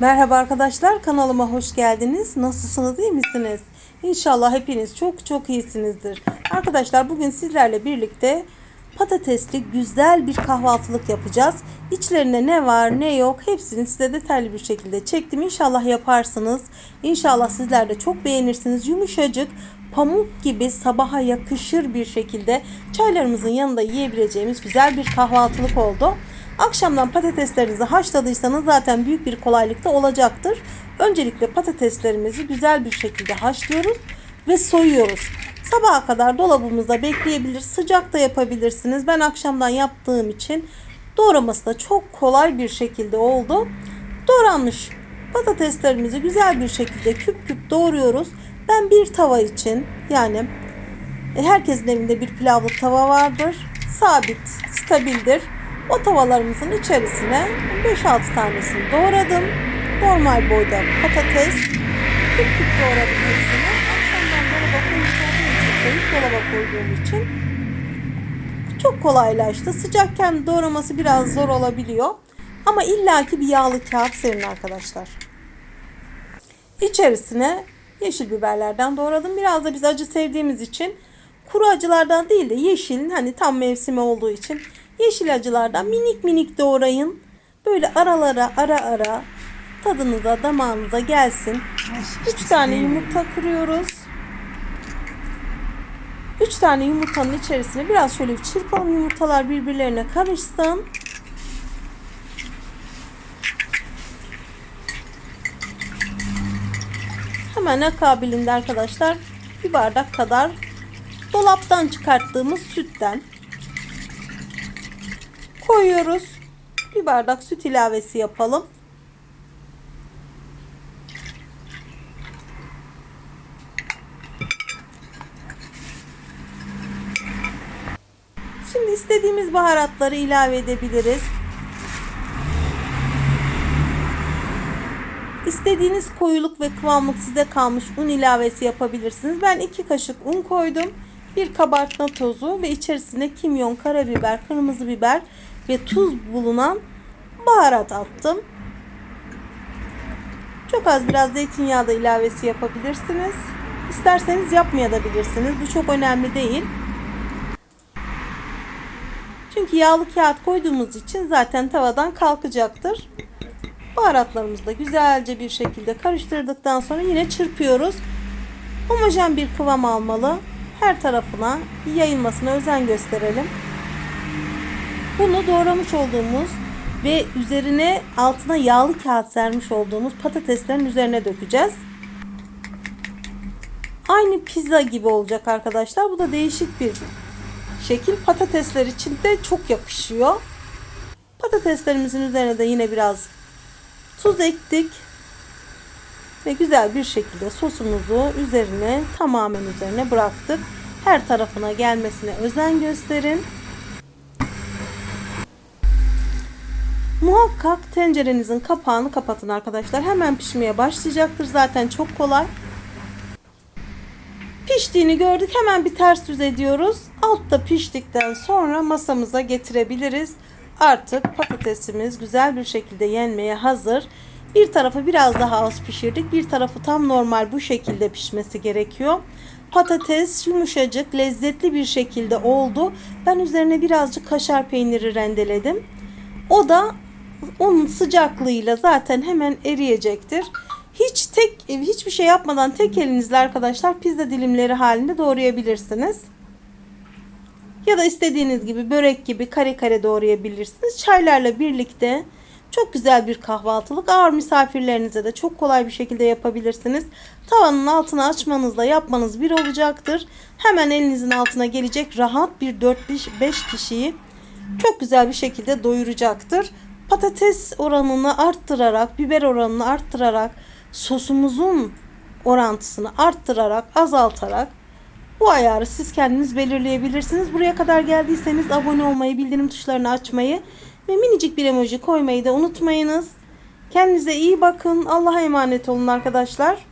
Merhaba arkadaşlar kanalıma hoş geldiniz. Nasılsınız iyi misiniz? İnşallah hepiniz çok çok iyisinizdir. Arkadaşlar bugün sizlerle birlikte patatesli güzel bir kahvaltılık yapacağız. İçlerinde ne var ne yok hepsini size detaylı bir şekilde çektim. İnşallah yaparsınız. İnşallah sizler de çok beğenirsiniz. Yumuşacık pamuk gibi sabaha yakışır bir şekilde çaylarımızın yanında yiyebileceğimiz güzel bir kahvaltılık oldu. Akşamdan patateslerinizi haşladıysanız zaten büyük bir kolaylıkta olacaktır. Öncelikle patateslerimizi güzel bir şekilde haşlıyoruz ve soyuyoruz. Sabaha kadar dolabımızda bekleyebilir, sıcak da yapabilirsiniz. Ben akşamdan yaptığım için doğraması da çok kolay bir şekilde oldu. Doğranmış patateslerimizi güzel bir şekilde küp küp doğruyoruz. Ben bir tava için yani herkesin evinde bir pilavlık tava vardır. Sabit, stabildir. O tavalarımızın içerisine 5-6 tanesini doğradım. Normal boyda patates. Küp küp doğradım hepsini. Akşamdan dolaba koymuş olduğum için, dolaba koyduğum için çok kolaylaştı. Sıcakken doğraması biraz zor olabiliyor. Ama illaki bir yağlı kağıt serin arkadaşlar. İçerisine yeşil biberlerden doğradım. Biraz da biz acı sevdiğimiz için kuru acılardan değil de yeşilin hani tam mevsimi olduğu için yeşil acılardan minik minik doğrayın. Böyle aralara ara ara tadınıza damağınıza gelsin. 3 tane yumurta kırıyoruz. 3 tane yumurtanın içerisine biraz şöyle bir çırpalım yumurtalar birbirlerine karışsın. Hemen akabinde arkadaşlar bir bardak kadar dolaptan çıkarttığımız sütten koyuyoruz. Bir bardak süt ilavesi yapalım. Şimdi istediğimiz baharatları ilave edebiliriz. İstediğiniz koyuluk ve kıvamlık size kalmış un ilavesi yapabilirsiniz. Ben 2 kaşık un koydum. Bir kabartma tozu ve içerisine kimyon, karabiber, kırmızı biber ve tuz bulunan baharat attım. Çok az biraz zeytinyağı da ilavesi yapabilirsiniz. İsterseniz yapmayabilirsiniz. Bu çok önemli değil. Çünkü yağlı kağıt koyduğumuz için zaten tavadan kalkacaktır. Baharatlarımızı da güzelce bir şekilde karıştırdıktan sonra yine çırpıyoruz. Homojen bir kıvam almalı. Her tarafına yayılmasına özen gösterelim. Bunu doğramış olduğumuz ve üzerine altına yağlı kağıt sermiş olduğumuz patateslerin üzerine dökeceğiz. Aynı pizza gibi olacak arkadaşlar. Bu da değişik bir şekil. Patatesler için de çok yakışıyor. Patateslerimizin üzerine de yine biraz tuz ektik. Ve güzel bir şekilde sosumuzu üzerine tamamen üzerine bıraktık. Her tarafına gelmesine özen gösterin. Muhakkak tencerenizin kapağını kapatın arkadaşlar. Hemen pişmeye başlayacaktır. Zaten çok kolay. Piştiğini gördük. Hemen bir ters düz ediyoruz. Altta piştikten sonra masamıza getirebiliriz. Artık patatesimiz güzel bir şekilde yenmeye hazır. Bir tarafı biraz daha az pişirdik. Bir tarafı tam normal bu şekilde pişmesi gerekiyor. Patates yumuşacık, lezzetli bir şekilde oldu. Ben üzerine birazcık kaşar peyniri rendeledim. O da onun sıcaklığıyla zaten hemen eriyecektir. Hiç tek hiçbir şey yapmadan tek elinizle arkadaşlar pizza dilimleri halinde doğrayabilirsiniz. Ya da istediğiniz gibi börek gibi kare kare doğrayabilirsiniz. Çaylarla birlikte çok güzel bir kahvaltılık. Ağır misafirlerinize de çok kolay bir şekilde yapabilirsiniz. Tavanın altını açmanızla yapmanız bir olacaktır. Hemen elinizin altına gelecek rahat bir 4-5 kişiyi çok güzel bir şekilde doyuracaktır. Patates oranını arttırarak, biber oranını arttırarak, sosumuzun orantısını arttırarak, azaltarak bu ayarı siz kendiniz belirleyebilirsiniz. Buraya kadar geldiyseniz abone olmayı, bildirim tuşlarını açmayı ve minicik bir emoji koymayı da unutmayınız. Kendinize iyi bakın. Allah'a emanet olun arkadaşlar.